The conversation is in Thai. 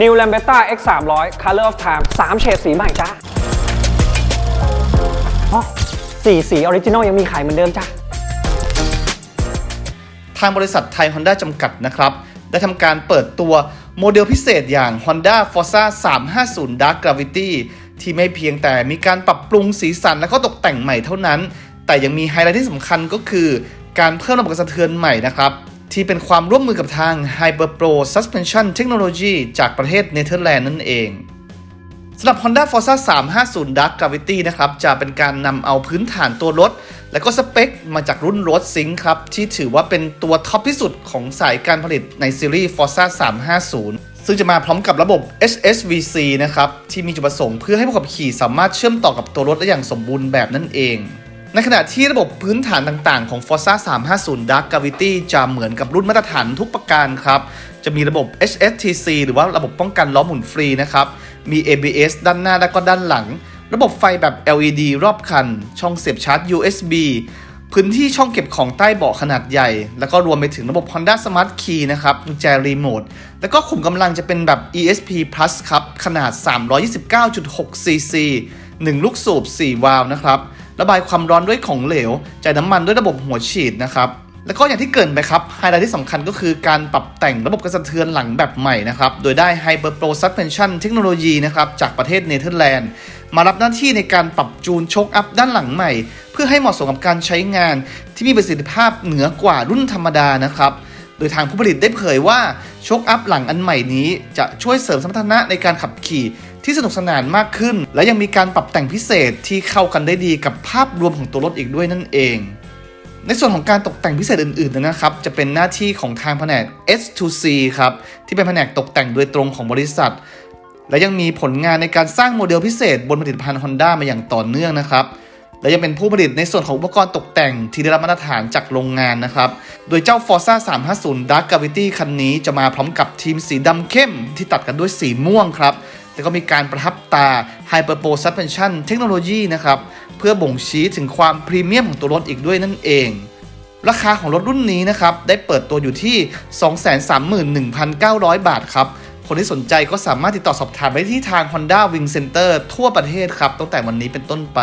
New Lambretta X 3 0 0 Color of Time 3 เฉดสีใหม่จ้าสีสีออริจินอลยังมีขายเหมือนเดิมจ้าทางบริษัทไทย Honda จำกัดนะครับ ได้ทำการเปิดตัวโมเดลพิเศษอย่าง Honda Forza 350 Dark Gravity ที่ไม่เพียงแต่มีการปรับปรุงสีสันและก็ตกแต่งใหม่เท่านั้น แต่ยังมีไฮไลท์ที่สำคัญก็คือ การเพิ่มระบบกระสะเทือนใหม่นะครับ ที่เป็นความร่วมมือกับทาง Hyper Pro Suspension Technology จากประเทศเนเธอร์แลนด์นั่นเองสำหรับ Honda Forza 350 Dark Gravity นะครับ จะเป็นการนำเอาพื้นฐานตัวรถ และก็สเปค มาจากรุ่นรถซิงค์ครับ ที่ถือว่าเป็นตัวท็อปที่สุดของสายการผลิตในซีรีส์ Forza 350 ซึ่งจะมาพร้อมกับระบบ HSVC นะครับ ที่มีจุดประสงค์เพื่อให้ผู้ขับขี่สามารถเชื่อมต่อกับตัวรถได้อย่างสมบูรณ์แบบนั่นเอง ในขณะที่ระบบพื้นฐานต่างๆ ของ Forza 350 Dark Gravity จะเหมือนกับรุ่นมาตรฐานทุกประการครับ จะมีระบบ HSTC หรือว่าระบบป้องกันล้อหมุนฟรีนะครับ มี ABS ด้านหน้าและก็ด้านหลัง ระบบไฟแบบ LED รอบคัน ช่องเสียบชาร์จ USB พื้นที่ช่องเก็บของใต้เบาะขนาดใหญ่ แล้วก็รวมไปถึงระบบ Honda Smart Key นะครับกุญแจรีโมท แล้วก็ขุมกำลังจะเป็นแบบ ESP Plus ครับ ขนาด 329.6 cc 1 ลูกสูบ 4 วาล์วนะครับ ระบายความร้อนด้วยของเหลวจ่ายน้ำมันด้วยระบบหัวฉีดนะครับแล้วก็อย่างที่เกินไปครับไฮไลท์ที่สำคัญก็คือการปรับแต่งระบบกระสะเทือนหลังแบบใหม่นะครับ โดยได้ Hyper Pro Suspension Technology นะครับ จากประเทศเนเธอร์แลนด์ มารับหน้าที่ในการปรับจูนโชคอัพด้านหลังใหม่ เพื่อให้เหมาะสมกับการใช้งานที่มีประสิทธิภาพเหนือกว่ารุ่นธรรมดานะครับ โดยทางผู้ผลิตได้เผยว่าโชคอัพหลังอันใหม่นี้จะช่วยเสริมสมรรถนะในการขับขี่ ที่สนุกสนานมากขึ้น และยังมีการปรับแต่งพิเศษที่เข้ากันได้ดีกับภาพรวมของตัวรถอีกด้วยนั่นเอง ในส่วนของการตกแต่งพิเศษอื่นๆนะครับ จะเป็นหน้าที่ของทางแผนก S2C ครับที่เป็นแผนกตกแต่งโดยตรงของบริษัท และยังมีผลงานในการสร้างโมเดลพิเศษบนผลิตภัณฑ์ Honda มาอย่างต่อเนื่องนะครับและยังเป็นผู้ผลิตในส่วนของอุปกรณ์ตกแต่งที่ได้รับมาตรฐานจากโรงงานนะครับ โดยเจ้า Forza 350 Dark Gravity คันนี้จะมาพร้อมกับทีมสีดำเข้มที่ตัดกันด้วยสีม่วงครับ แล้วก็มีการประทับตา Hyper Pro Suspension Technology นะครับ เพื่อบ่งชี้ถึงความพรีเมียมของตัวรถอีกด้วยนั่นเอง ราคาของรถรุ่นนี้นะครับ ได้เปิดตัวอยู่ที่ 231,900 บาทครับ คนที่สนใจก็สามารถติดต่อสอบถามได้ที่ทาง Honda Wing Center ทั่วประเทศครับ ตั้งแต่วันนี้เป็นต้นไป